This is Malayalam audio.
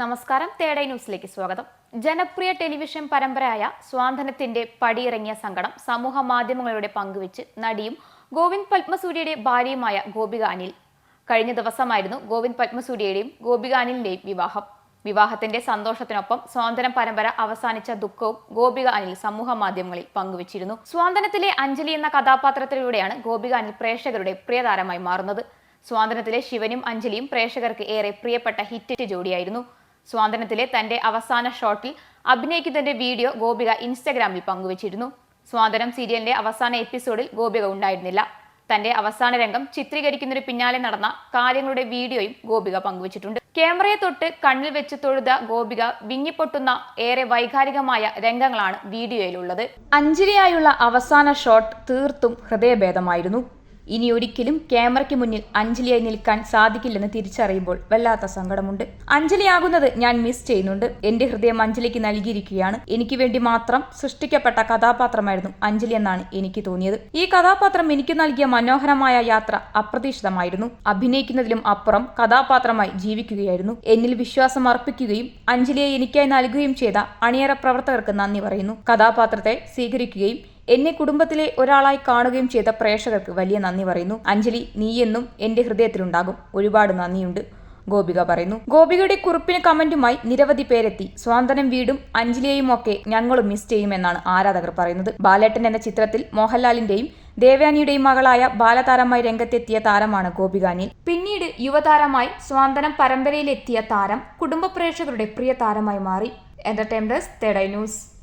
നമസ്കാരം. തേടൈ ന്യൂസിലേക്ക് സ്വാഗതം. ജനപ്രിയ ടെലിവിഷൻ പരമ്പരയായ സ്വാതന്ത്ര്യത്തിന്റെ പടിയിറങ്ങിയ സങ്കടം സമൂഹ മാധ്യമങ്ങളുടെ പങ്കുവെച്ച് നടിയും ഗോവിന്ദ് പത്മസൂര്യയുടെ ഭാര്യയുമായ ഗോപിക അനിൽ. കഴിഞ്ഞ ദിവസമായിരുന്നു ഗോവിന്ദ് പത്മസൂര്യയുടെയും ഗോപിക അനിലിന്റെയും വിവാഹം. വിവാഹത്തിന്റെ സന്തോഷത്തിനൊപ്പം സ്വാതന്ത്ര്യം പരമ്പര അവസാനിച്ച ദുഃഖവും ഗോപിക അനിൽ സമൂഹ മാധ്യമങ്ങളിൽ പങ്കുവച്ചിരുന്നു. സ്വാതന്ത്ര്യത്തിലെ അഞ്ജലി എന്ന കഥാപാത്രത്തിലൂടെയാണ് ഗോപിക അനിൽ പ്രേക്ഷകരുടെ പ്രിയതാരമായി മാറുന്നത്. സ്വാതന്ത്ര്യത്തിലെ ശിവനും അഞ്ജലിയും പ്രേക്ഷകർക്ക് ഏറെ പ്രിയപ്പെട്ട ഹിറ്റ് ജോഡിയായിരുന്നു. സ്വാതന്ത്ര്യത്തിലെ തന്റെ അവസാന ഷോട്ടിൽ അഭിനയിക്കുന്നതിന്റെ വീഡിയോ ഗോപിക ഇൻസ്റ്റഗ്രാമിൽ പങ്കുവച്ചിരുന്നു. സ്വാതന്ത്ര്യം സീരിയലിന്റെ അവസാന എപ്പിസോഡിൽ ഗോപിക ഉണ്ടായിരുന്നില്ല. തന്റെ അവസാന രംഗം ചിത്രീകരിക്കുന്നതിന് പിന്നാലെ നടന്ന കാര്യങ്ങളുടെ വീഡിയോയും ഗോപിക പങ്കുവച്ചിട്ടുണ്ട്. ക്യാമറയെ തൊട്ട് കണ്ണിൽ വെച്ച് തൊഴുത ഗോപിക വിങ്ങിപ്പൊട്ടുന്ന ഏറെ വൈകാരികമായ രംഗങ്ങളാണ് വീഡിയോയിലുള്ളത്. അഞ്ജലിയായുള്ള അവസാന ഷോട്ട് തീർത്തും ഹൃദയഭേദമായിരുന്നു. ഇനി ഒരിക്കലും ക്യാമറയ്ക്ക് മുന്നിൽ അഞ്ജലിയായി നിൽക്കാൻ സാധിക്കില്ലെന്ന് തിരിച്ചറിയുമ്പോൾ വല്ലാത്ത സങ്കടമുണ്ട്. അഞ്ജലിയാകുന്നത് ഞാൻ മിസ് ചെയ്യുന്നുണ്ട്. എന്റെ ഹൃദയം അഞ്ജലിക്ക് നൽകിയിരിക്കുകയാണ്. എനിക്ക് വേണ്ടി മാത്രം സൃഷ്ടിക്കപ്പെട്ട കഥാപാത്രമായിരുന്നു അഞ്ജലി എന്നാണ് എനിക്ക് തോന്നിയത്. ഈ കഥാപാത്രം എനിക്ക് നൽകിയ മനോഹരമായ യാത്ര അപ്രതീക്ഷിതമായിരുന്നു. അഭിനയിക്കുന്നതിലും അപ്പുറം കഥാപാത്രമായി ജീവിക്കുകയായിരുന്നു. എന്നിൽ വിശ്വാസം അർപ്പിക്കുകയും അഞ്ജലിയെ എനിക്കായി നൽകുകയും ചെയ്ത അണിയറ പ്രവർത്തകർക്ക് നന്ദി പറയുന്നു. കഥാപാത്രത്തെ സ്വീകരിക്കുകയും എന്നെ കുടുംബത്തിലെ ഒരാളായി കാണുകയും ചെയ്ത പ്രേക്ഷകർക്ക് വലിയ നന്ദി പറയുന്നു. അഞ്ജലി നീയെന്നും എന്റെ ഹൃദയത്തിലുണ്ടാകും. ഒരുപാട് നന്ദിയുണ്ട്. ഗോപിക പറയുന്നു. ഗോപികയുടെ കുറിപ്പിന് കമന്റുമായി നിരവധി പേരെത്തി. സ്വാതന്ത്ര്യം വീടും അഞ്ജലിയെയും ഒക്കെ ഞങ്ങളും മിസ് ചെയ്യുമെന്നാണ് ആരാധകർ പറയുന്നത്. ബാലേട്ടൻ എന്ന ചിത്രത്തിൽ മോഹൻലാലിന്റെയും ദേവയാനിയുടെയും മകളായ ബാലതാരമായി രംഗത്തെത്തിയ താരമാണ് ഗോപികാനിൽ. പിന്നീട് യുവതാരമായി സ്വാതന്ത്ര്യം പരമ്പരയിലെത്തിയ താരം കുടുംബ പ്രേക്ഷകരുടെ പ്രിയ താരമായി മാറി. Entertainment തേടൈ news